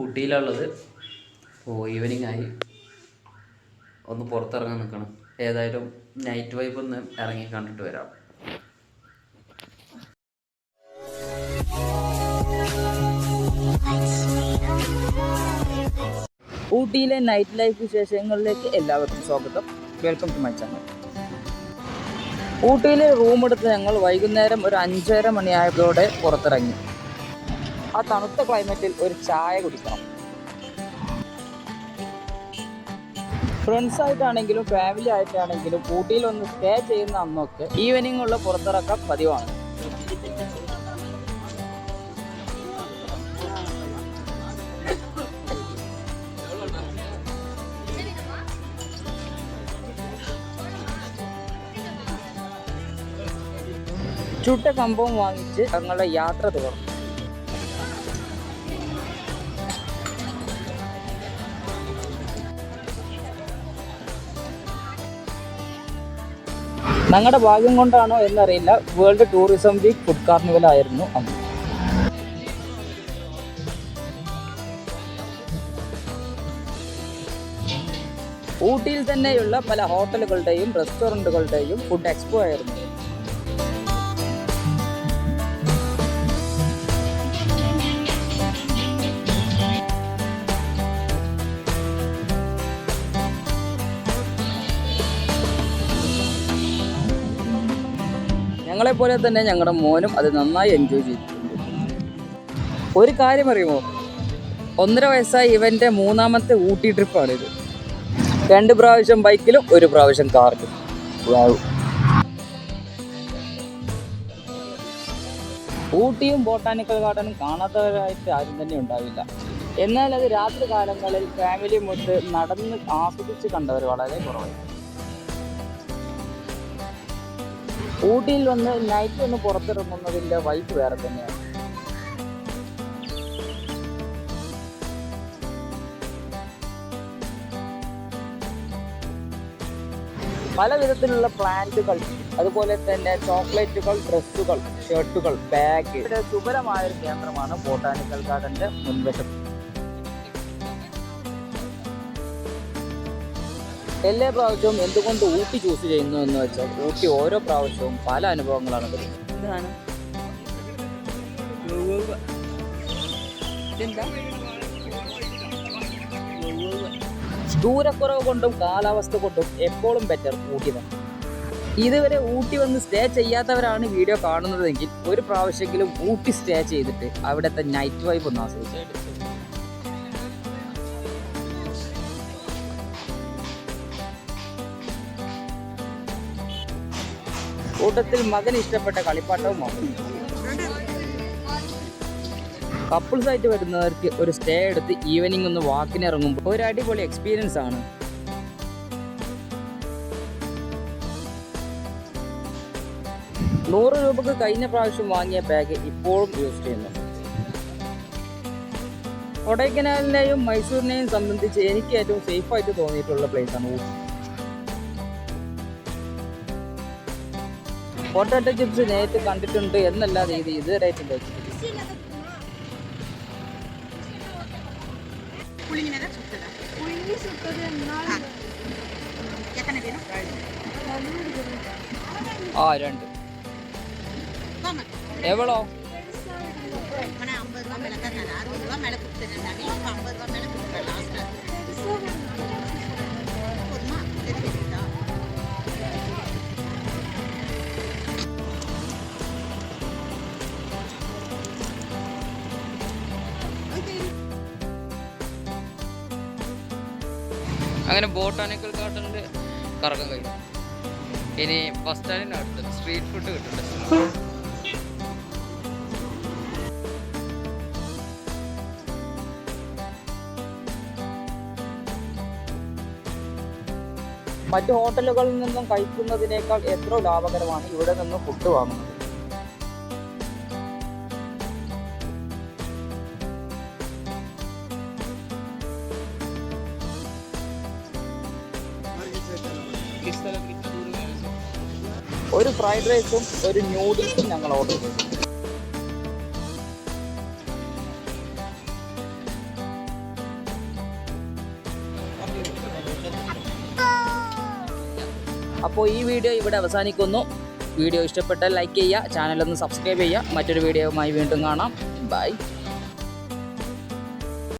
ഊട്ടിയിലുള്ളത് ഓ evening ആയി. ഒന്ന് പുറത്തിറങ്ങാൻ നിൽക്കണം. ഏതായാലും നൈറ്റ് വൈബ് ഒന്ന് ഇറങ്ങി കണ്ടിട്ട് വരാം. ഊട്ടിയിലെ നൈറ്റ് ലൈഫ് വിശേഷങ്ങളിലേക്ക് എല്ലാവർക്കും സ്വാഗതം. വെൽക്കം ടു മൈ ചാനൽ ഊട്ടിയിൽ റൂം എടുത്ത് ഞങ്ങൾ വൈകുന്നേരം ഒരു അഞ്ചര മണിയായതോടെ പുറത്തിറങ്ങി. ആ തണുത്ത ക്ലൈമറ്റിൽ ഒരു ചായ കുടിക്കണം. ഫ്രണ്ട്സ് ആയിട്ടാണെങ്കിലും ഫാമിലി ആയിട്ടാണെങ്കിലും ഊട്ടിയിൽ ഒന്ന് സ്റ്റേ ചെയ്യുന്ന അന്നൊക്കെ ഈവനിങ്ങുള്ള പുറത്തിറക്കം പതിവാണ്. ചുട്ട കമ്പവും വാങ്ങിച്ച് ഞങ്ങളുടെ യാത്ര തുടർന്നു ഞങ്ങളുടെ ഭാഗ്യം കൊണ്ടാണോ എന്നറിയില്ല. World tourism week food carnival ആയിരുന്നു അന്ന്. ഊട്ടിയിൽ തന്നെയുള്ള പല ഹോട്ടലുകളുടെയും റെസ്റ്റോറന്റുകളുടെയും ഫുഡ് എക്സ്പോ ആയിരുന്നു. ഞങ്ങളെ പോലെ തന്നെ ഞങ്ങളുടെ മോനും അത് നന്നായി എൻജോയ് ചെയ്തിട്ടുണ്ട്. ഒരു കാര്യം അറിയുമോ? ഒന്നര വയസ്സായി ഇവന്റെ മൂന്നാമത്തെ ഊട്ടി ട്രിപ്പാണിത് രണ്ട് പ്രാവശ്യം ബൈക്കിലും ഒരു പ്രാവശ്യം കാറിലും. ഊട്ടിയും ബോട്ടാനിക്കൽ ഗാർഡനും കാണാത്തവരായിട്ട് ആരും തന്നെ ഉണ്ടാവില്ല. എന്നാൽ അത് രാത്രി കാലങ്ങളിൽ ഫാമിലി മൊത്ത് നടന്ന് ആസ്വദിച്ച് കണ്ടവർ വളരെ കുറവായി ഊട്ടിയിൽ വന്ന് നൈറ്റ് ഒന്ന് പുറത്തിറങ്ങുന്നതിന്റെ വൈബ് വേറെ തന്നെയാണ്. പല വിധത്തിലുള്ള പ്ലാന്റുകൾ അതുപോലെ തന്നെ ചോക്ലേറ്റുകൾ ഡ്രസ്സുകൾ ഷർട്ടുകൾ ബാഗ് ഇവിടെ സുബലമായ ഒരു കേന്ദ്രമാണ് ബോട്ടാനിക്കൽ ഗാർഡന്റെ മുൻവശം എല്ലാ പ്രാവശ്യവും എന്തുകൊണ്ട് ഊട്ടി ചൂസ് ചെയ്യുന്നു എന്ന് വെച്ചാൽ ഊട്ടി ഓരോ പ്രാവശ്യവും പല അനുഭവങ്ങളാണ് ദൂരക്കുറവ് കൊണ്ടും കാലാവസ്ഥ കൊണ്ടും എപ്പോഴും ബെറ്റർ ഊട്ടി തന്നെ ഇതുവരെ ഊട്ടി വന്ന് സ്റ്റേ ചെയ്യാത്തവരാണ് വീഡിയോ കാണുന്നതെങ്കിൽ ഒരു പ്രാവശ്യമെങ്കിലും ഊട്ടി സ്റ്റേ ചെയ്തിട്ട് അവിടുത്തെ നൈറ്റ് വൈബ് ഒന്ന് ആസ്വദിച്ചു. കൂട്ടത്തിൽ മകൻ ഇഷ്ടപ്പെട്ട കളിപ്പാട്ടവും വാങ്ങുന്നു. കപ്പിൾസ് ആയിട്ട് വരുന്നവർക്ക് ഒരു സ്റ്റേ എടുത്ത് ഈവനിങ് ഒന്ന് വാക്കിന് ഇറങ്ങുമ്പോൾ ഒരു അടിപൊളി എക്സ്പീരിയൻസ് ആണ്. നൂറ് രൂപക്ക് കഴിഞ്ഞ പ്രാവശ്യം വാങ്ങിയ ബാഗ് ഇപ്പോഴും യൂസ് ചെയ്യുന്നു. കൊടൈക്കനാലിനെയും മൈസൂരിനെയും സംബന്ധിച്ച് എനിക്ക് ഏറ്റവും സേഫായിട്ട് തോന്നിയിട്ടുള്ള പ്ലേസാണ് ഊട്ടി. പൊട്ടാറ്റോ ചിപ്സ് നേരത്തെ കണ്ടിട്ടുണ്ട് എന്നല്ലാതെ ഇത് ഇതുവരെയായിട്ടും കഴിച്ചിട്ടില്ല ആ. രണ്ട്. എവളോ? അമ്പത് രൂപ രൂപ മേലെ രൂപ മേലെ അങ്ങനെ ബോട്ടാനിക്കൽ ഗാർഡനിൽ കറക്കം കഴിഞ്ഞു ഇനി ബസ് സ്റ്റാൻഡിന് അടുത്ത് സ്ട്രീറ്റ് ഫുഡ് കിട്ടുന്നുണ്ട് മറ്റു ഹോട്ടലുകളിൽ നിന്നും കഴിക്കുന്നതിനേക്കാൾ എത്ര ലാഭകരമാണ് ഇവിടെ നിന്ന് ഫുഡ് വാങ്ങുന്നത്. ഒരു ഫ്രൈഡ് റൈസും ഒരു ന്യൂഡിൽസും ഞങ്ങൾ ഓർഡർ ചെയ്തു. അപ്പോൾ ഈ വീഡിയോ ഇവിടെ അവസാനിക്കുന്നു. വീഡിയോ ഇഷ്ടപ്പെട്ടാൽ ലൈക്ക് ചെയ്യുക ചാനലൊന്ന് സബ്സ്ക്രൈബ് ചെയ്യുക. മറ്റൊരു വീഡിയോയുമായി വീണ്ടും കാണാം. ബൈ